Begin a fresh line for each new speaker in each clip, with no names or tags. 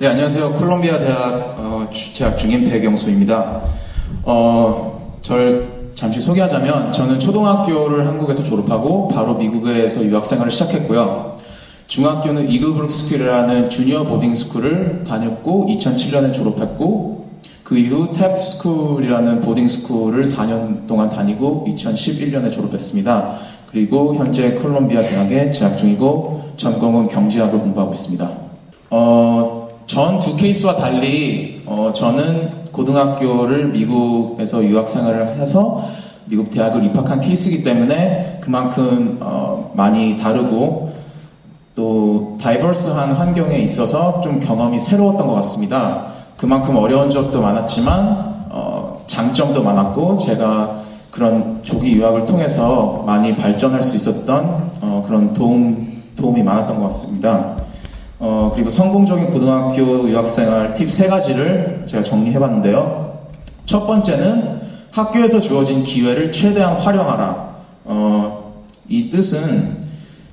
네, 안녕하세요. 콜롬비아 대학 어, 재학 중인 배경수입니다. 어, 저를 잠시 소개하자면 저는 초등학교를 한국에서 졸업하고 바로 미국에서 유학 생활을 시작했고요. 중학교는 이글브룩 스쿨이라는 주니어 보딩 스쿨을 다녔고 2007년에 졸업했고 그 이후 탭트 스쿨이라는 보딩 스쿨을 4년 동안 다니고 2011년에 졸업했습니다. 그리고 현재 콜롬비아 대학에 재학 중이고 전공은 경제학을 공부하고 있습니다. 어, 전 두 케이스와 달리 어, 저는 고등학교를 미국에서 유학 생활을 해서 미국 대학을 입학한 케이스이기 때문에 그만큼 어, 많이 다르고 또 다이버스한 환경에 있어서 좀 경험이 새로웠던 것 같습니다. 그만큼 어려운 적도 많았지만 어, 장점도 많았고 제가 그런 조기 유학을 통해서 많이 발전할 수 있었던 어, 그런 도움, 도움이 많았던 것 같습니다. 어, 그리고 성공적인 고등학교 유학생활 팁 세 가지를 제가 정리해봤는데요. 첫 번째는 학교에서 주어진 기회를 최대한 활용하라. 어, 이 뜻은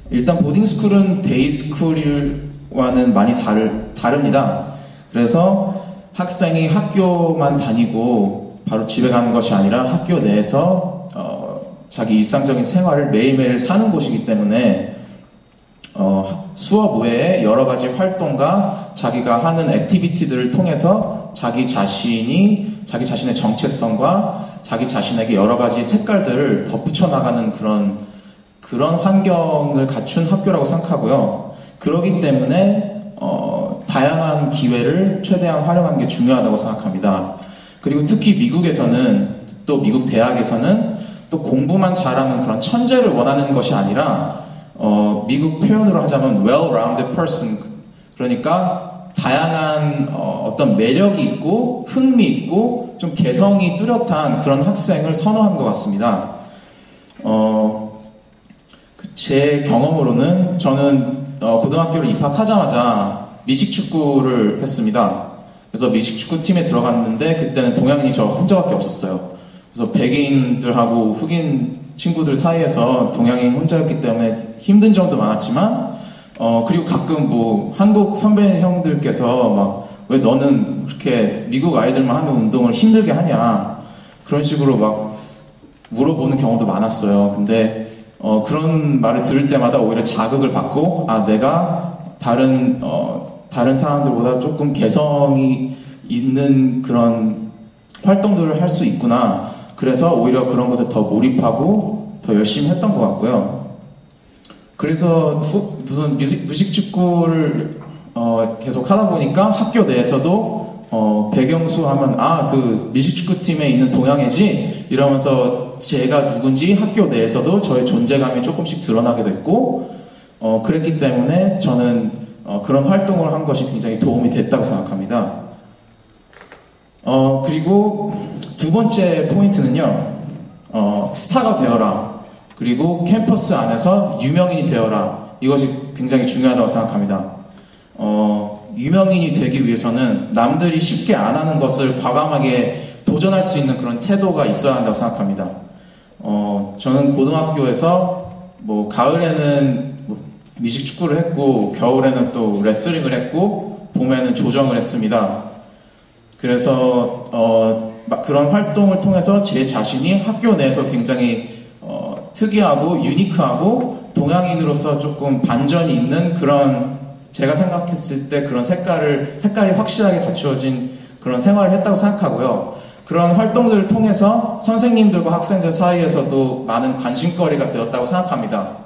일단 보딩스쿨은 데이스쿨과는 많이 다르, 다릅니다. 그래서 학생이 학교만 다니고 바로 집에 가는 것이 아니라 학교 내에서 어, 자기 일상적인 생활을 매일매일 사는 곳이기 때문에 어, 수업 외에 여러 가지 활동과 자기가 하는 액티비티들을 통해서 자기 자신이 자기 자신의 정체성과 자기 자신에게 여러 가지 색깔들을 덧붙여 나가는 그런 그런 환경을 갖춘 학교라고 생각하고요. 그러기 때문에 어, 다양한 기회를 최대한 활용하는 게 중요하다고 생각합니다. 그리고 특히 미국에서는 또 미국 대학에서는 또 공부만 잘하는 그런 천재를 원하는 것이 아니라 어, 미국 표현으로 하자면 well-rounded person 그러니까 다양한 어, 떤 매력이 있고 흥미 있고 좀 개성이 뚜렷한 그런 학생을 선호하는 것 같습니다. 어, 제 경험으로는 저는 어, 고등학교를 입학하자마자 미식축구를 했습니다. 그래서 미식축구 팀에 들어갔는데 그때는 동양인이 저 혼자밖에 없었어요. 그래서 백인들하고 흑인 친구들 사이에서 동양인 혼자였기 때문에 힘든 점도 많았지만 어 그리고 가끔 뭐 한국 선배 형들께서 막 왜 너는 그렇게 미국 아이들만 하는 운동을 힘들게 하냐 그런 식으로 막 물어보는 경우도 많았어요. 근데 어 그런 말을 들을 때마다 오히려 자극을 받고 아 내가 다른 어 다른 사람들보다 조금 개성이 있는 그런 활동들을 할 수 있구나. 그래서 오히려 그런 것에 더 몰입하고 더 열심히 했던 것 같고요. 그래서 후, 무슨 뮤직, 뮤직 축구를 어, 계속 하다 보니까 학교 내에서도 어, 배경수 하면 아그 뮤직 축구 팀에 있는 동양애지 이러면서 제가 누군지 학교 내에서도 저의 존재감이 조금씩 드러나게 됐고 어, 그랬기 때문에 저는 어, 그런 활동을 한 것이 굉장히 도움이 됐다고 생각합니다. 어, 그리고 두 번째 포인트는요, 어, 스타가 되어라. 그리고 캠퍼스 안에서 유명인이 되어라. 이것이 굉장히 중요하다고 생각합니다. 어, 유명인이 되기 위해서는 남들이 쉽게 안 하는 것을 과감하게 도전할 수 있는 그런 태도가 있어야 한다고 생각합니다. 어, 저는 고등학교에서 뭐 가을에는 뭐 미식 축구를 했고 겨울에는 또 레슬링을 했고 봄에는 조정을 했습니다. 그래서 어, 그런 활동을 통해서 제 자신이 학교 내에서 굉장히 어, 특이하고 유니크하고 동양인으로서 조금 반전이 있는 그런 제가 생각했을 때 그런 색깔을 색깔이 확실하게 갖추어진 그런 생활을 했다고 생각하고요. 그런 활동들을 통해서 선생님들과 학생들 사이에서도 많은 관심거리가 되었다고 생각합니다.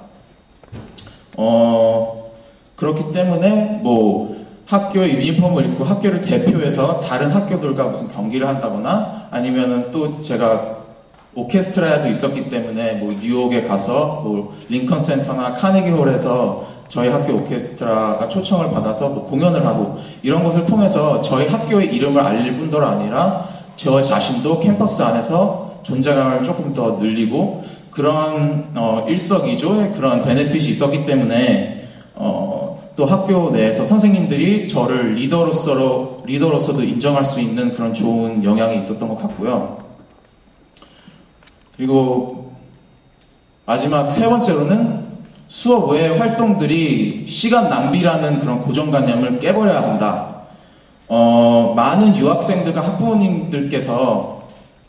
어, 그렇기 때문에 뭐 학교의 유니폼을 입고 학교를 대표해서 다른 학교들과 무슨 경기를 한다거나 아니면은 또 제가 오케스트라도 있었기 때문에 뭐 뉴욕에 가서 뭐 링컨 센터나 카네기 홀에서 저희 학교 오케스트라가 초청을 받아서 뭐 공연을 하고 이런 것을 통해서 저희 학교의 이름을 알릴 뿐더러 아니라 저 자신도 캠퍼스 안에서 존재감을 조금 더 늘리고 그런 어, 일석이조의 그런 베네핏이 있었기 때문에 어, 또 학교 내에서 선생님들이 저를 리더로서 리더로서도 인정할 수 있는 그런 좋은 영향이 있었던 것 같고요. 그리고 마지막 세 번째로는 수업 외의 활동들이 시간 낭비라는 그런 고정관념을 깨버려야 한다. 어, 많은 유학생들과 학부모님들께서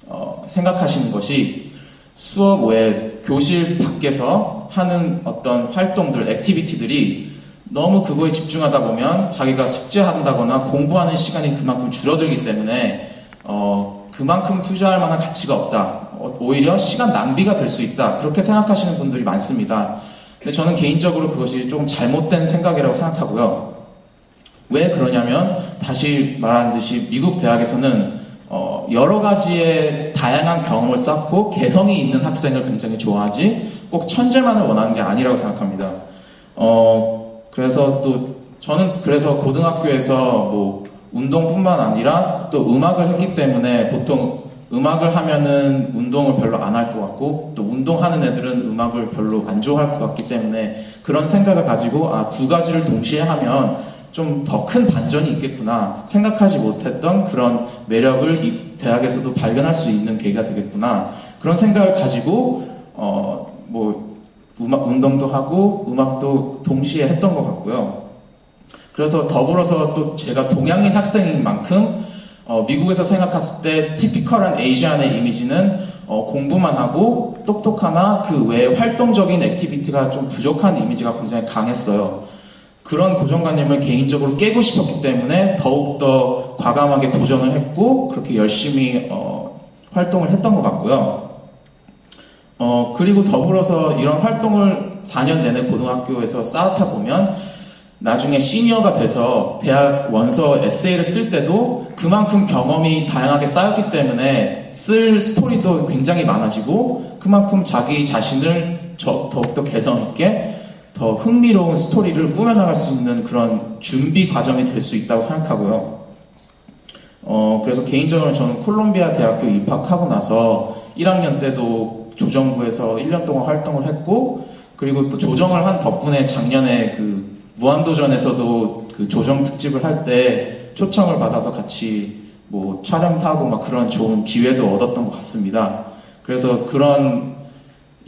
어, 생각하시는 것이 수업 외에 교실 밖에서 하는 어떤 활동들, 액티비티들이 너무 그거에 집중하다 보면 자기가 숙제한다거나 공부하는 시간이 그만큼 줄어들기 때문에 어, 그만큼 투자할 만한 가치가 없다. 어, 오히려 시간 낭비가 될 수 있다. 그렇게 생각하시는 분들이 많습니다. 근데 저는 개인적으로 그것이 좀 잘못된 생각이라고 생각하고요. 왜 그러냐면 다시 말한 듯이 미국 대학에서는 어, 여러 가지의 다양한 경험을 쌓고 개성이 있는 학생을 굉장히 좋아하지 꼭 천재만을 원하는 게 아니라고 생각합니다. 어, 그래서 또 저는 그래서 고등학교에서 뭐 운동뿐만 아니라 또 음악을 했기 때문에 보통 음악을 하면은 운동을 별로 안 할 것 같고 또 운동하는 애들은 음악을 별로 안 좋아할 것 같기 때문에 그런 생각을 가지고 아 두 가지를 동시에 하면 좀 더 큰 반전이 있겠구나 생각하지 못했던 그런 매력을 이 대학에서도 발견할 수 있는 계기가 되겠구나 그런 생각을 가지고 어 뭐 음악 운동도 하고 음악도 동시에 했던 것 같고요. 그래서 더불어서 또 제가 동양인 학생인 만큼 어, 미국에서 생각했을 때 티피컬한 에이시안의 이미지는 어, 공부만 하고 똑똑하나 그 외에 활동적인 액티비티가 좀 부족한 이미지가 굉장히 강했어요. 그런 고정관념을 개인적으로 깨고 싶었기 때문에 더욱더 과감하게 도전을 했고 그렇게 열심히 어, 활동을 했던 것 같고요. 어, 그리고 더불어서 이런 활동을 4년 내내 고등학교에서 쌓았다 보면 나중에 시니어가 돼서 대학 원서 에세이를 쓸 때도 그만큼 경험이 다양하게 쌓였기 때문에 쓸 스토리도 굉장히 많아지고 그만큼 자기 자신을 더욱더 개성있게 더 흥미로운 스토리를 꾸며나갈 수 있는 그런 준비 과정이 될 수 있다고 생각하고요. 어, 그래서 개인적으로 저는 콜롬비아 대학교 입학하고 나서 1학년 때도 조정부에서 1년 동안 활동을 했고 그리고 또 조정을 한 덕분에 작년에 그 무한도전에서도 그 조정 특집을 할 때 초청을 받아서 같이 뭐 촬영 타고 막 그런 좋은 기회도 얻었던 것 같습니다. 그래서 그런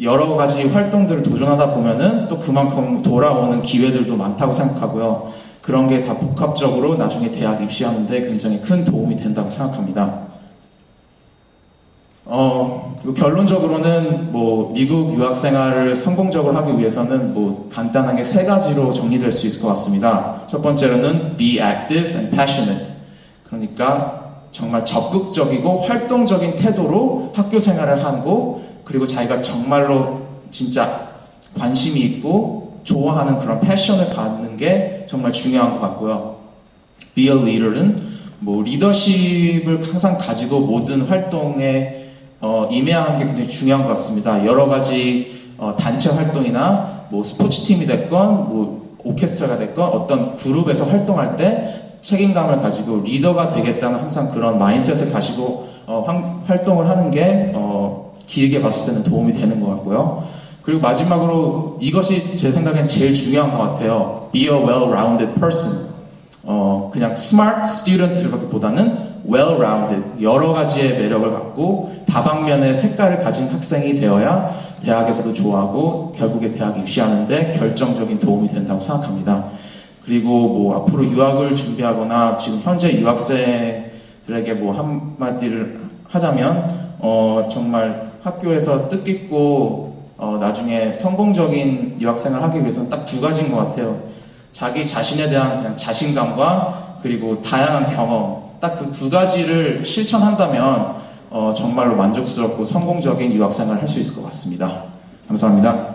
여러 가지 활동들을 도전하다 보면은 또 그만큼 돌아오는 기회들도 많다고 생각하고요. 그런 게 다 복합적으로 나중에 대학 입시하는데 굉장히 큰 도움이 된다고 생각합니다. 어, 결론적으로는 뭐 미국 유학 생활을 성공적으로 하기 위해서는 뭐 간단하게 세 가지로 정리될 수 있을 것 같습니다. 첫 번째로는 be active and passionate. 그러니까 정말 적극적이고 활동적인 태도로 학교 생활을 하고 그리고 자기가 정말로 진짜 관심이 있고 좋아하는 그런 패션을 갖는 게 정말 중요한 것 같고요. be a leader는 뭐 리더십을 항상 가지고 모든 활동에 어, 임해야 하는 게 굉장히 중요한 것 같습니다. 여러 가지 어, 단체 활동이나 뭐 스포츠 팀이 됐건 뭐 오케스트라가 됐건 어떤 그룹에서 활동할 때 책임감을 가지고 리더가 되겠다는 항상 그런 마인셋을 가지고 어, 황, 활동을 하는 게 어, 길게 봤을 때는 도움이 되는 것 같고요. 그리고 마지막으로 이것이 제 생각엔 제일 중요한 것 같아요. Be a well-rounded person. 어, 그냥 smart student보다는 well-rounded, 여러 가지의 매력을 갖고 다방면의 색깔을 가진 학생이 되어야 대학에서도 좋아하고 결국에 대학 입시하는데 결정적인 도움이 된다고 생각합니다. 그리고 뭐 앞으로 유학을 준비하거나 지금 현재 유학생들에게 뭐 한마디를 하자면 어 정말 학교에서 뜻깊고 어 나중에 성공적인 유학생을 하기 위해서는 딱 두 가지인 것 같아요. 자기 자신에 대한 그냥 자신감과 그리고 다양한 경험 딱 그 두 가지를 실천한다면 어, 정말로 만족스럽고 성공적인 유학생활 을 할 수 있을 것 같습니다. 감사합니다.